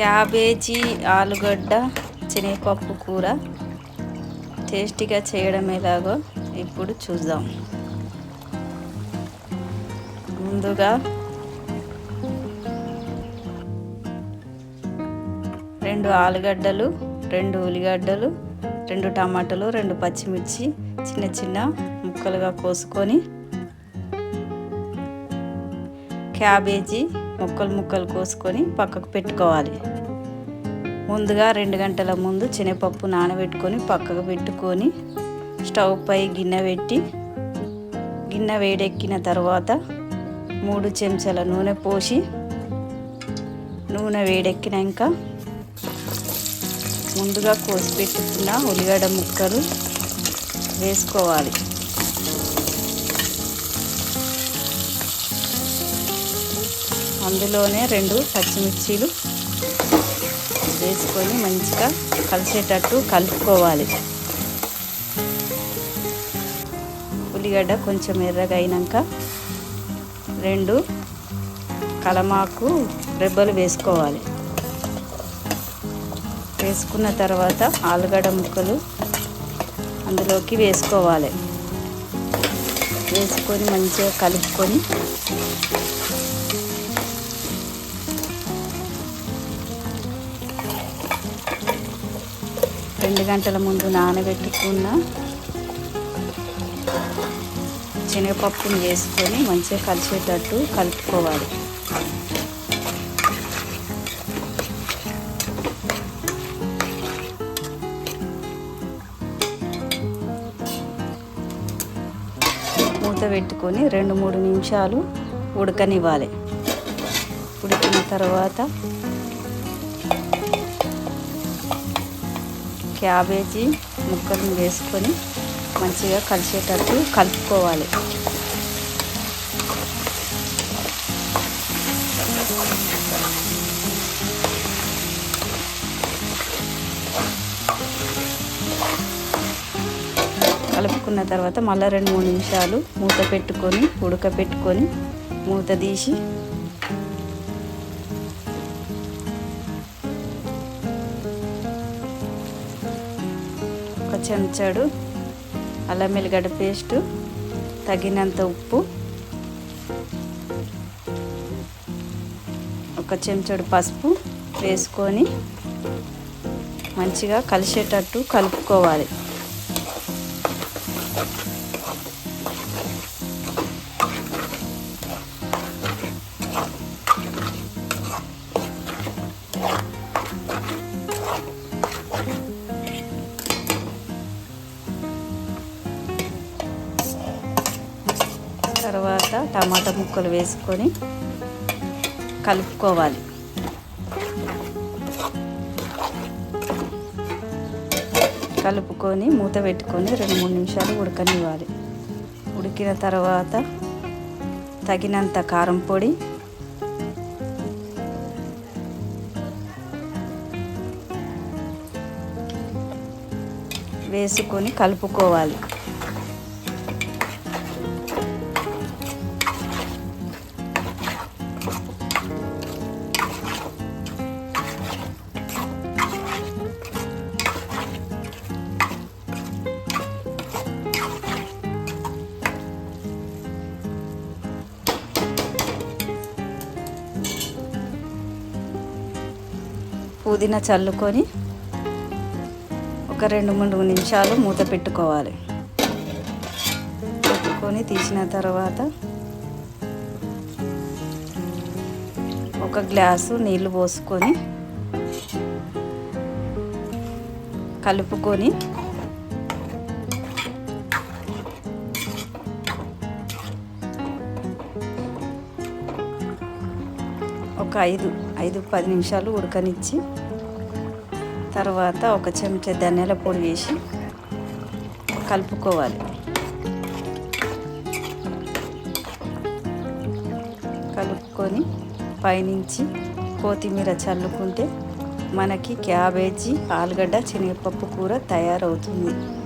Cabbage ఆలుగడ్డ శనగపప్పు కూర టేస్టీగా చేయడం ఎలాగో ఇప్పుడు చూద్దాం. ముందుగా రెండు ఆలుగడ్డలు రెండు ఉల్లిగడ్డలు రెండు టమాటాలు రెండు పచ్చిమిర్చి చిన్న చిన్న ముక్కలుగా కోసుకొని క్యాబేజీ ముక్కలు ముక్కలు కోసుకొని పక్కకు పెట్టుకోవాలి. ముందుగా రెండు గంటల ముందు శనగపప్పు నానబెట్టుకొని పక్కకు పెట్టుకొని స్టవ్ పై గిన్నె పెట్టి గిన్నె వేడెక్కిన తర్వాత మూడు చెంచాల నూనె పోసి నూనె వేడెక్కినాక ముందుగా కోసి పెట్టుకున్న ఉల్లిగడ్డ ముక్కలు వేసుకోవాలి. అందులోనే రెండు పచ్చిమిర్చీలు వేసుకొని మంచిగా కలిసేటట్టు కలుపుకోవాలి. ఉల్లిగడ్డ కొంచెం ఎర్రగా అయినాక రెండు కలమాకు రెబ్బలు వేసుకోవాలి. వేసుకున్న తర్వాత ఆలుగడ్డ ముక్కలు అందులోకి వేసుకోవాలి. వేసుకొని మంచిగా కలుపుకొని రెండు గంటల ముందు నానబెట్టుకున్న శనగపప్పుని వేసుకొని మంచిగా కలిసేటట్టు కలుపుకోవాలి. మూత పెట్టుకొని రెండు మూడు నిమిషాలు ఉడకనివ్వాలి. ఉడికిన తర్వాత క్యాబేజీ ముక్కలను వేసుకొని మంచిగా కలిసేటట్టు కలుపుకోవాలి. కలుపుకున్న తర్వాత మళ్ళీ రెండు మూడు నిమిషాలు మూత పెట్టుకొని ఉడకపెట్టుకొని మూత తీసి చెంచాడు అల్లం వెల్లిగడ్డ పేస్టు తగినంత ఉప్పు ఒక చెంచాడు పసుపు వేసుకొని మంచిగా కలిసేటట్టు కలుపుకోవాలి. తర్వాత టమాటా ముక్కలు వేసుకొని కలుపుకోవాలి. కలుపుకొని మూత పెట్టుకొని రెండు మూడు నిమిషాలు ఉడకనివ్వాలి. ఉడికిన తర్వాత తగినంత కారం పొడి వేసుకొని కలుపుకోవాలి. పుదీనా చల్లుకొని ఒక రెండు మూడు నిమిషాలు మూత పెట్టుకోవాలి. పెట్టుకొని తీసిన తర్వాత ఒక గ్లాసు నీళ్ళు పోసుకొని కలుపుకొని ఒక ఐదు ఐదు పది నిమిషాలు ఉడకనిచ్చి తర్వాత ఒక చెంచా ధనియాల పొడి వేసి కలుపుకోవాలి. కలుపుకొని పైనుంచి కొత్తిమీర చల్లుకుంటే మనకి క్యాబేజీ ఆలుగడ్డ శనగపప్పు కూర తయారవుతుంది.